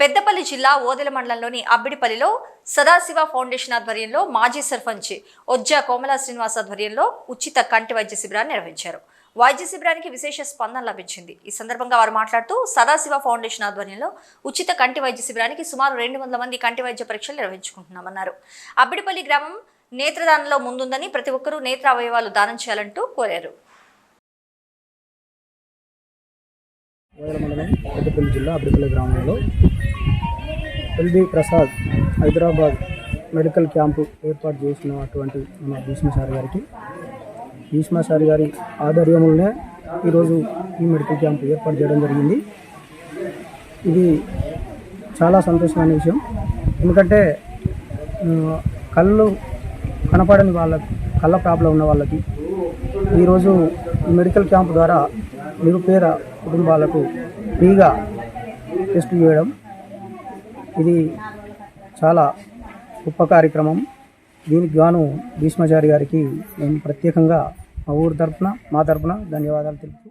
పెద్దపల్లి జిల్లా ఓదెల మండలంలోని అబ్బిడిపల్లిలో సదాశివ ఫౌండేషన్ ఆధ్వర్యంలో మాజీ సర్పంచ్ ఒజ్జా కోమల శ్రీనివాస్ ఆధ్వర్యంలో ఉచిత కంటి వైద్య శిబిరాన్ని నిర్వహించారు. వైద్య శిబిరానికి విశేష స్పందన లభించింది. ఈ సందర్భంగా వారు మాట్లాడుతూ సదాశివ ఫౌండేషన్ ఆధ్వర్యంలో ఉచిత కంటి వైద్య శిబిరానికి సుమారు రెండు వందల మంది కంటి వైద్య పరీక్షలు నిర్వహించుకుంటున్నామన్నారు. అబ్బిడిపల్లి గ్రామం నేత్రదానంలో ముందుందని ప్రతి ఒక్కరూ నేత్ర అవయవాలు దానం చేయాలంటూ కోరారు. మండలం పెద్దపల్లి జిల్లా అబ్బిపల్లి గ్రామంలో LB Prasad Hyderabad medical camp ఏర్పాటు చేసినటువంటి మన భీష్మ సార్ గారికి. భీష్మ సార్ గారి ఆధ్వర్యంలోనే ఈరోజు ఈ మెడికల్ క్యాంపు ఏర్పాటు చేయడం జరిగింది. ఇది చాలా సంతోషమైన విషయం. ఎందుకంటే కళ్ళు కనపడని వాళ్ళకి కళ్ళ ప్రాబ్లం ఉన్న వాళ్ళకి ఈరోజు ఈ మెడికల్ క్యాంప్ ద్వారా నిరుపేద కుటుంబాలకు ఫ్రీగా టెస్ట్ చేయడం ఇది చాలా గొప్ప కార్యక్రమం. దీనికి గాను భీష్మాచారి గారికి నేను ప్రత్యేకంగా మా ఊరు తరపున మా తరపున ధన్యవాదాలు తెలుపు